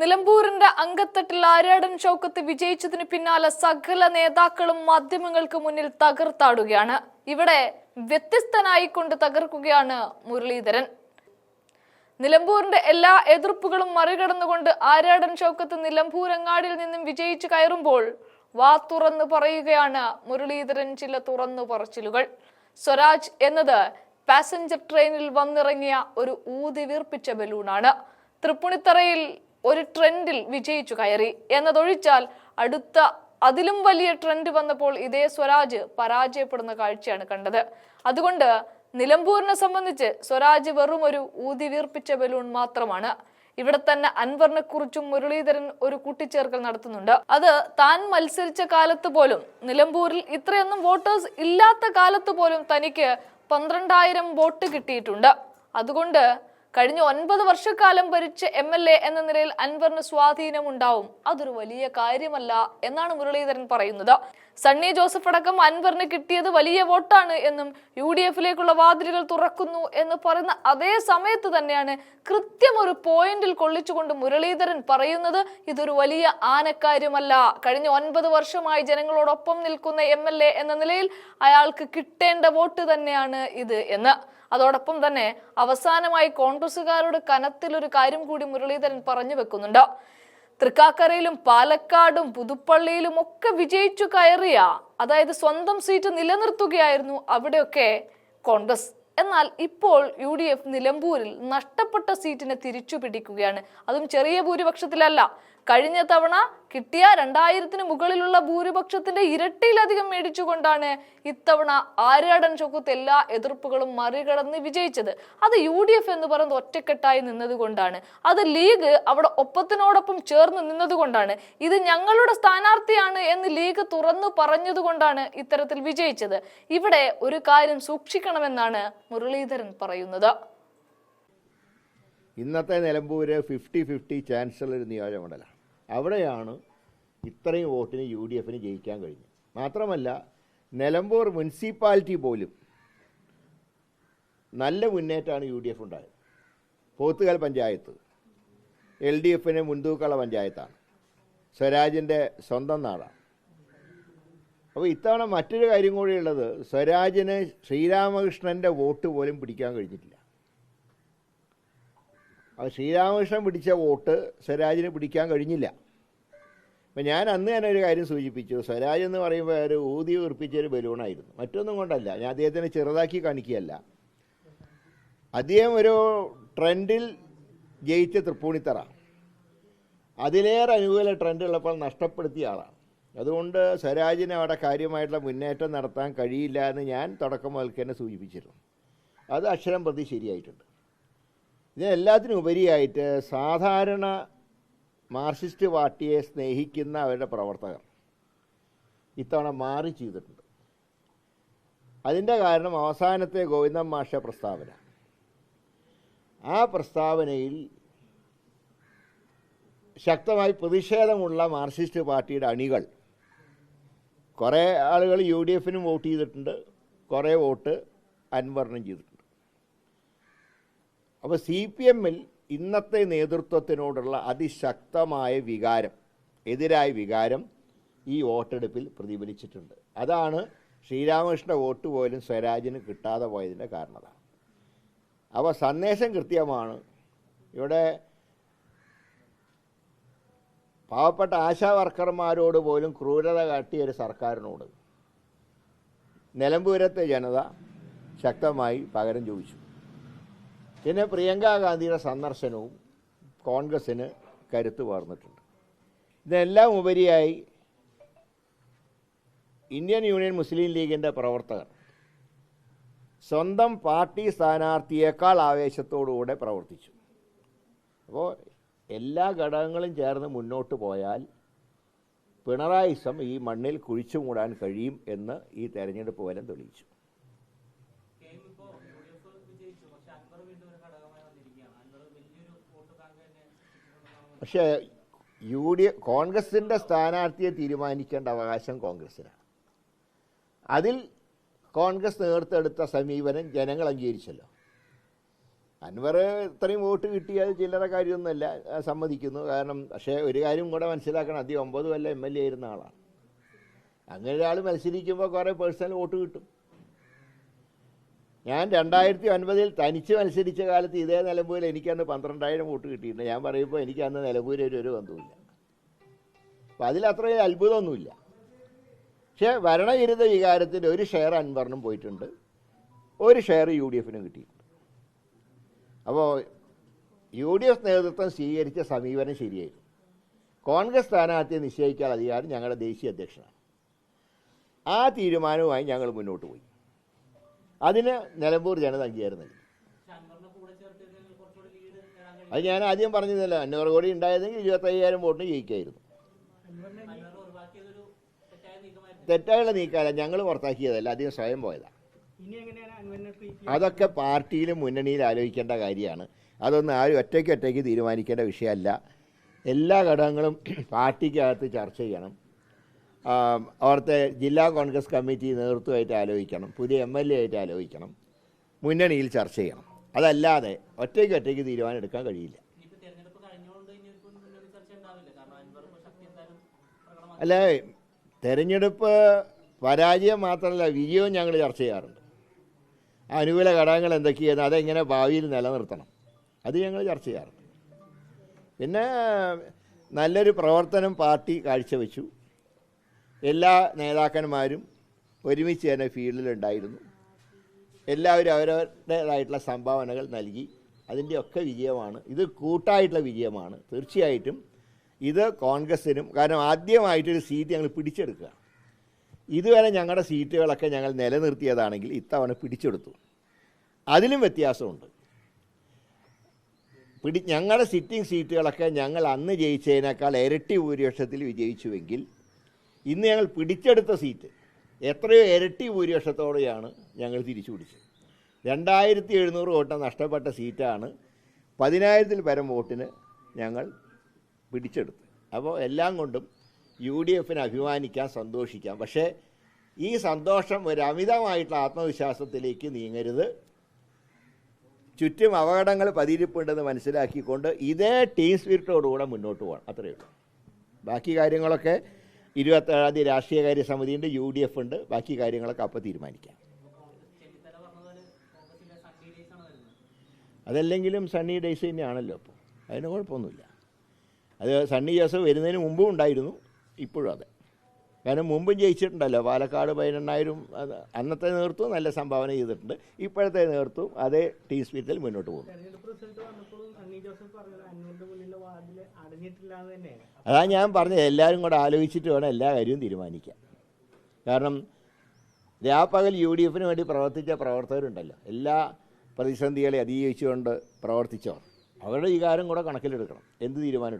നിലമ്പൂരിന്റെ അങ്കത്തട്ടിൽ ആര്യാടൻ ഷൗക്കത്ത് വിജയിച്ചതിന് പിന്നാലെ സകല നേതാക്കളും മാധ്യമങ്ങൾക്ക് മുന്നിൽ തകർത്താടുകയാണ്. ഇവിടെ വ്യത്യസ്തനായിക്കൊണ്ട് തകർക്കുകയാണ് മുരളീധരൻ. നിലമ്പൂരിന്റെ എല്ലാ എതിർപ്പുകളും മറികടന്നുകൊണ്ട് ആര്യാടൻ ഷൗക്കത്ത് നിലമ്പൂരങ്ങാടിയിൽ നിന്നും വിജയിച്ചു കയറുമ്പോൾ വാ തുറന്നു പറയുകയാണ് മുരളീധരൻ ചില തുറന്നു പറച്ചിലുകൾ. സ്വരാജ് എന്നത് പാസഞ്ചർ ട്രെയിനിൽ വന്നിറങ്ങിയ ഒരു ഊതി വീർപ്പിച്ച ബലൂണാണ്. തൃപ്പുണിത്തറയിൽ ഒരു ട്രെൻഡിൽ വിജയിച്ചു കയറി എന്നതൊഴിച്ചാൽ അടുത്ത അതിലും വലിയ ട്രെൻഡ് വന്നപ്പോൾ ഇതേ സ്വരാജ് പരാജയപ്പെടുന്ന കാഴ്ചയാണ് കണ്ടത്. അതുകൊണ്ട് നിലമ്പൂരിനെ സംബന്ധിച്ച് സ്വരാജ് വെറും ഒരു ഊതി വീർപ്പിച്ച ബലൂൺ മാത്രമാണ്. ഇവിടെ തന്നെ അൻവറിനെ കുറിച്ചും മുരളീധരൻ ഒരു കൂട്ടിച്ചേർക്കൽ നടത്തുന്നുണ്ട്. അത് താൻ മത്സരിച്ച കാലത്ത് പോലും നിലമ്പൂരിൽ ഇത്രയൊന്നും വോട്ടേഴ്സ് ഇല്ലാത്ത കാലത്ത് പോലും തനിക്ക് പന്ത്രണ്ടായിരം വോട്ട് കിട്ടിയിട്ടുണ്ട്. അതുകൊണ്ട് കഴിഞ്ഞ ഒൻപത് വർഷക്കാലം ഭരിച്ച എം എൽ എ എന്ന നിലയിൽ അൻവറിന് സ്വാധീനം ഉണ്ടാവും. അതൊരു വലിയ കാര്യമല്ല എന്നാണ് മുരളീധരൻ പറയുന്നത്. സണ്ണി ജോസഫ് അടക്കം അൻവറിന് കിട്ടിയത് വലിയ വോട്ടാണ് എന്നും യു ഡി എഫിലേക്കുള്ള വാതിലുകൾ തുറക്കുന്നു എന്ന് പറയുന്ന അതേ സമയത്ത് തന്നെയാണ് കൃത്യം ഒരു പോയിന്റിൽ കൊള്ളിച്ചുകൊണ്ട് മുരളീധരൻ പറയുന്നത് ഇതൊരു വലിയ ആനക്കാര്യമല്ല. കഴിഞ്ഞ ഒൻപത് വർഷമായി ജനങ്ങളോടൊപ്പം നിൽക്കുന്ന എം എന്ന നിലയിൽ അയാൾക്ക് കിട്ടേണ്ട വോട്ട് തന്നെയാണ് ഇത് എന്ന്. അതോടൊപ്പം തന്നെ അവസാനമായി കോൺഗ്രസുകാരുടെ കനത്തിലൊരു കാര്യം കൂടി മുരളീധരൻ പറഞ്ഞു വെക്കുന്നുണ്ട്. തൃക്കാക്കരയിലും പാലക്കാടും പുതുപ്പള്ളിയിലും ഒക്കെ വിജയിച്ചു കയറിയ അതായത് സ്വന്തം സീറ്റ് നിലനിർത്തുകയായിരുന്നു അവിടെയൊക്കെ കോൺഗ്രസ്. എന്നാൽ ഇപ്പോൾ യു ഡി എഫ് നിലമ്പൂരിൽ നഷ്ടപ്പെട്ട സീറ്റിനെ തിരിച്ചു പിടിക്കുകയാണ് അതും ചെറിയ ഭൂരിപക്ഷത്തിലല്ല. കഴിഞ്ഞ തവണ കിട്ടിയ രണ്ടായിരത്തിന് മുകളിലുള്ള ഭൂരിപക്ഷത്തിന്റെ ഇരട്ടിയിലധികം മേടിച്ചുകൊണ്ടാണ് ഇത്തവണ ആര്യാടൻ ചൊക്കുത്ത് എല്ലാ എതിർപ്പുകളും മറികടന്ന് വിജയിച്ചത്. അത് യു ഡി എഫ് എന്ന് പറയുന്നത് ഒറ്റക്കെട്ടായി നിന്നതുകൊണ്ടാണ്. അത് ലീഗ് അവിടെ ഒപ്പത്തിനോടൊപ്പം ചേർന്ന് നിന്നതുകൊണ്ടാണ്. ഇത് ഞങ്ങളുടെ സ്ഥാനാർത്ഥിയാണ് എന്ന് ലീഗ് തുറന്നു പറഞ്ഞതുകൊണ്ടാണ് ഇത്തരത്തിൽ വിജയിച്ചത്. ഇവിടെ ഒരു കാര്യം സൂക്ഷിക്കണമെന്നാണ് മുരളീധരൻ പറയുന്നത്. ഇന്നത്തെ നിലമ്പൂര് ഫിഫ്റ്റി ഫിഫ്റ്റി ചാൻസലർ നിയോജകമണ്ഡലം. അവിടെയാണ് ഇത്രയും വോട്ടിന് യു ഡി എഫിന് ജയിക്കാൻ കഴിഞ്ഞത്. മാത്രമല്ല നിലമ്പൂർ മുനിസിപ്പാലിറ്റി പോലും നല്ല മുന്നേറ്റമാണ് യു ഡി എഫ് ഉണ്ടായത്. പോത്തുകൽ പഞ്ചായത്ത് എൽ ഡി എഫിന് മുൻതൂക്കള പഞ്ചായത്താണ്. സ്വരാജിന്റെ സ്വന്തം നാടാണ്. അപ്പോൾ ഇത്തവണ മറ്റൊരു കാര്യം കൂടിയുള്ളത് സ്വരാജിന് ശ്രീരാമകൃഷ്ണന്റെ വോട്ട് പോലും പിടിക്കാൻ കഴിഞ്ഞിട്ടില്ല. ശ്രീരാമകൃഷ്ണൻ പിടിച്ച വോട്ട് സ്വരാജിന് പിടിക്കാൻ കഴിഞ്ഞില്ല. അപ്പം ഞാൻ അന്ന് തന്നെ ഒരു കാര്യം സൂചിപ്പിച്ചു. സ്വരാജ് എന്ന് പറയുമ്പോൾ ഒരു ഊതി ഉറപ്പിച്ച ഒരു ബലൂണായിരുന്നു. മറ്റൊന്നും കൊണ്ടല്ല. ഞാൻ അദ്ദേഹത്തിനെ ചെറുതാക്കി കാണിക്കുകയല്ല. അദ്ദേഹം ഒരു ട്രെൻഡിൽ ജയിച്ച തൃപ്പൂണിത്തറ. അതിലേറെ അനുകൂല ട്രെൻഡ് ഉള്ളപ്പോൾ നഷ്ടപ്പെടുത്തിയ ആളാണ്. അതുകൊണ്ട് സ്വരാജിന് അവിടെ കാര്യമായിട്ടുള്ള മുന്നേറ്റം നടത്താൻ കഴിയില്ല എന്ന് ഞാൻ തുടക്കം മുതൽക്ക് തന്നെ സൂചിപ്പിച്ചിരുന്നു. അത് അക്ഷരം പ്രതി ശരിയായിട്ടുണ്ട്. ഇതിനെല്ലാത്തിനും ഉപരിയായിട്ട് സാധാരണ മാർക്സിസ്റ്റ് പാർട്ടിയെ സ്നേഹിക്കുന്ന അവരുടെ പ്രവർത്തകർ ഇത്തവണ മാറി ചെയ്തിട്ടുണ്ട്. അതിന്റെ കാരണം അവസാനത്തെ ഗോവിന്ദൻ മാഷ പ്രസ്താവന. ആ പ്രസ്താവനയിൽ ശക്തമായി പ്രതിഷേധമുള്ള മാർക്സിസ്റ്റ് പാർട്ടിയുടെ അണികൾ കുറേ ആളുകൾ യു ഡി എഫിനും വോട്ട് ചെയ്തിട്ടുണ്ട് കുറേ വോട്ട് അൻവറിനും ചെയ്തിട്ടുണ്ട്. അപ്പോൾ സി പി എമ്മിൽ ഇന്നത്തെ നേതൃത്വത്തിനോടുള്ള അതിശക്തമായ വികാരം എതിരായ വികാരം ഈ വോട്ടെടുപ്പിൽ പ്രതിഫലിച്ചിട്ടുണ്ട്. അതാണ് ശ്രീരാമകൃഷ്ണ വോട്ട് പോലും സ്വരാജിന് കിട്ടാതെ പോയതിന്റെ കാരണത. അപ്പോൾ സന്ദേശം കൃത്യമാണ്. ഇവിടെ പാവപ്പെട്ട ആശാ വർക്കർമാരോട് പോലും ക്രൂരത കാട്ടിയ ഒരു സർക്കാരിനോട് നിലമ്പൂരത്തെ ജനത ശക്തമായി പകരം ചോദിച്ചു. പിന്നെ പ്രിയങ്കാഗാന്ധിയുടെ സന്ദർശനവും കോൺഗ്രസ്സിന് കരുത്ത് പകർന്നിട്ടുണ്ട്. ഇതെല്ലാം ഉപരിയായി ഇന്ത്യൻ യൂണിയൻ മുസ്ലിം ലീഗിന്റെ പ്രവർത്തകർ സ്വന്തം പാർട്ടി സ്ഥാനാർത്ഥിയേക്കാൾ ആവേശത്തോടുകൂടെ പ്രവർത്തിച്ചു. അപ്പോൾ എല്ലാ ഘടകങ്ങളും ചേർന്ന് മുന്നോട്ട് പോയാൽ പിണറായിസം ഈ മണ്ണിൽ കുഴിച്ചു മൂടാൻ കഴിയും എന്ന് ഈ തെരഞ്ഞെടുപ്പ് ഫലം തെളിയിച്ചു. പക്ഷേ യു ഡി കോൺഗ്രസിന്റെ സ്ഥാനാർത്ഥിയെ തീരുമാനിക്കേണ്ട അവകാശം കോൺഗ്രസിനാണ്. അതിൽ കോൺഗ്രസ് നേർത്തെടുത്ത സമീപനം ജനങ്ങൾ അംഗീകരിച്ചല്ലോ. അൻവർ ഇത്രയും വോട്ട് കിട്ടിയത് ചില്ലറ കാര്യമൊന്നുമല്ല സമ്മതിക്കുന്നു. കാരണം പക്ഷേ ഒരു കാര്യം കൂടെ മനസ്സിലാക്കണം. അധികം ഒമ്പത് കൊല്ലം എം എൽ എ ആയിരുന്ന ആളാണ്. അങ്ങനെ ഒരാൾ മത്സരിക്കുമ്പോൾ കുറേ പേഴ്സണൽ വോട്ട് കിട്ടും. ഞാൻ രണ്ടായിരത്തി ഒൻപതിൽ തനിച്ച് മത്സരിച്ച കാലത്ത് ഇതേ നിലമ്പൂരിൽ എനിക്കന്ന് പന്ത്രണ്ടായിരം വോട്ട് കിട്ടിയിട്ടുണ്ട്. ഞാൻ പറയുമ്പോൾ എനിക്ക് അന്ന് നിലമ്പൂരിൽ ഒരു ബന്ധവുമില്ല അപ്പം അതിലത്രയും അത്ഭുതമൊന്നുമില്ല. പക്ഷേ ഭരണവിരുദ്ധ വികാരത്തിന്റെ ഒരു ഷെയർ അൻവറിനും പോയിട്ടുണ്ട്. ഒരു ഷെയർ യു ഡി എഫിനും കിട്ടിയിട്ടുണ്ട്. അപ്പോൾ യു ഡി എഫ് നേതൃത്വം സ്വീകരിച്ച സമീപനം ശരിയായിരുന്നു. കോൺഗ്രസ് സ്ഥാനാർത്ഥിയെ നിശ്ചയിക്കാൻ അധികാരം ഞങ്ങളുടെ ദേശീയ അധ്യക്ഷനാണ്. ആ തീരുമാനവുമായി ഞങ്ങൾ മുന്നോട്ട് പോയി. അതിന് നിലമ്പൂർ ജനത അംഗീകാരം നൽകി അത് ഞാൻ ആദ്യം പറഞ്ഞതല്ല അഞ്ഞൂറ് കോടി ഉണ്ടായതെങ്കിൽ ഇരുപത്തയ്യായിരം വോട്ടിന് ജയിക്കായിരുന്നു. തെറ്റായുള്ള നീക്കാല ഞങ്ങൾ പുറത്താക്കിയതല്ല അധികം സ്വയം പോയതാണ് അതൊക്കെ പാർട്ടിയിലും മുന്നണിയിൽ ആലോചിക്കേണ്ട കാര്യമാണ്. അതൊന്നും ആരും ഒറ്റയ്ക്ക് ഒറ്റയ്ക്ക് തീരുമാനിക്കേണ്ട വിഷയമല്ല. എല്ലാ ഘടകങ്ങളും പാർട്ടിക്കകത്ത് ചർച്ച ചെയ്യണം. അവിടുത്തെ ജില്ലാ കോൺഗ്രസ് കമ്മിറ്റി നേതൃത്വമായിട്ട് ആലോചിക്കണം പുതിയ എം എൽ എ ആയിട്ട് ആലോചിക്കണം മുന്നണിയിൽ ചർച്ച ചെയ്യണം. അതല്ലാതെ ഒറ്റയ്ക്ക് ഒറ്റയ്ക്ക് തീരുമാനം എടുക്കാൻ കഴിയില്ല. അല്ല തെരഞ്ഞെടുപ്പ് പരാജയം മാത്രമല്ല വിജയവും ഞങ്ങൾ ചർച്ച ചെയ്യാറുണ്ട്. അനുകൂല ഘടകങ്ങൾ എന്തൊക്കെയാണ് അതെങ്ങനെ ഭാവിയിൽ നിലനിർത്തണം അത് ഞങ്ങൾ ചർച്ച ചെയ്യാറുണ്ട്. പിന്നെ നല്ലൊരു പ്രവർത്തനം പാർട്ടി കാഴ്ചവെച്ചു. എല്ലാ നേതാക്കന്മാരും ഒരുമിച്ച് തന്നെ ഫീൽഡിലുണ്ടായിരുന്നു എല്ലാവരും അവരവരുടേതായിട്ടുള്ള സംഭാവനകൾ നൽകി. അതിന്റെ ഒക്കെ വിജയമാണ്. ഇത് കൂട്ടായിട്ടുള്ള വിജയമാണ്. തീർച്ചയായിട്ടും ഇത് കോൺഗ്രസ്സിനും കാരണം ആദ്യമായിട്ടൊരു സീറ്റ് ഞങ്ങൾ പിടിച്ചെടുക്കുക. ഇതുവരെ ഞങ്ങളുടെ സീറ്റുകളൊക്കെ ഞങ്ങൾ നിലനിർത്തിയതാണെങ്കിൽ ഇത്തവണ പിടിച്ചെടുത്തു. അതിലും വ്യത്യാസമുണ്ട്. പിടി ഞങ്ങളുടെ സിറ്റിംഗ് സീറ്റുകളൊക്കെ ഞങ്ങൾ അന്ന് ജയിച്ചതിനേക്കാൾ ഇരട്ടി ഭൂരിപക്ഷത്തിൽ വിജയിച്ചുവെങ്കിൽ ഇന്ന് ഞങ്ങൾ പിടിച്ചെടുത്ത സീറ്റ് എത്രയോ ഇരട്ടി ഭൂരിപക്ഷത്തോടെയാണ് ഞങ്ങൾ തിരിച്ചു പിടിച്ചത്. രണ്ടായിരത്തി എഴുന്നൂറ് വോട്ട് നഷ്ടപ്പെട്ട സീറ്റാണ് പതിനായിരത്തിൽ പരം വോട്ടിന് ഞങ്ങൾ പിടിച്ചെടുത്തു അപ്പോൾ എല്ലാം കൊണ്ടും യു ഡി എഫിന് അഭിമാനിക്കാം സന്തോഷിക്കാം. പക്ഷേ ഈ സന്തോഷം ഒരു അമിതമായിട്ടുള്ള ആത്മവിശ്വാസത്തിലേക്ക് നീങ്ങരുത്. ചുറ്റും അപകടങ്ങൾ പതിരിപ്പുണ്ടെന്ന് മനസ്സിലാക്കിക്കൊണ്ട് ഇതേ ടീം സ്പിരിറ്റോടുകൂടെ മുന്നോട്ട് പോകണം. അത്രയേ ഉള്ളൂ. ബാക്കി കാര്യങ്ങളൊക്കെ ഇരുപത്തേഴാം തീയതി രാഷ്ട്രീയകാര്യ സമിതിയുണ്ട് യു ഡി എഫ് ഉണ്ട്. ബാക്കി കാര്യങ്ങളൊക്കെ അപ്പോൾ തീരുമാനിക്കാം. അതല്ലെങ്കിലും സണ്ണി ഡേയ്സ് തന്നെയാണല്ലോ അപ്പോൾ അതിന് കുഴപ്പമൊന്നുമില്ല. അത് സണ്ണി ജോസഫ് വരുന്നതിന് മുമ്പും ഉണ്ടായിരുന്നു ഇപ്പോഴും അതെ. കാരണം മുമ്പും ജയിച്ചിട്ടുണ്ടല്ലോ. പാലക്കാട് പതിനെണ്ണായിരം അന്നത്തെ നേതൃത്വം നല്ല സംഭാവന ചെയ്തിട്ടുണ്ട്. ഇപ്പോഴത്തെ നേതൃത്വം അതേ ടീം സ്പിരിറ്റിൽ മുന്നോട്ട് പോകും അതാ ഞാൻ പറഞ്ഞത്. എല്ലാവരും കൂടെ ആലോചിച്ചിട്ട് വേണം എല്ലാ കാര്യവും തീരുമാനിക്കാൻ. കാരണം രാപ്പകൽ യു ഡി എഫിന് വേണ്ടി പ്രവർത്തിച്ച പ്രവർത്തകരുണ്ടല്ലോ. എല്ലാ പ്രതിസന്ധികളെ അതിജീവിച്ചുകൊണ്ട് പ്രവർത്തിച്ചവർ. അവരുടെ വികാരം കൂടെ കണക്കിലെടുക്കണം. എന്ത് തീരുമാനം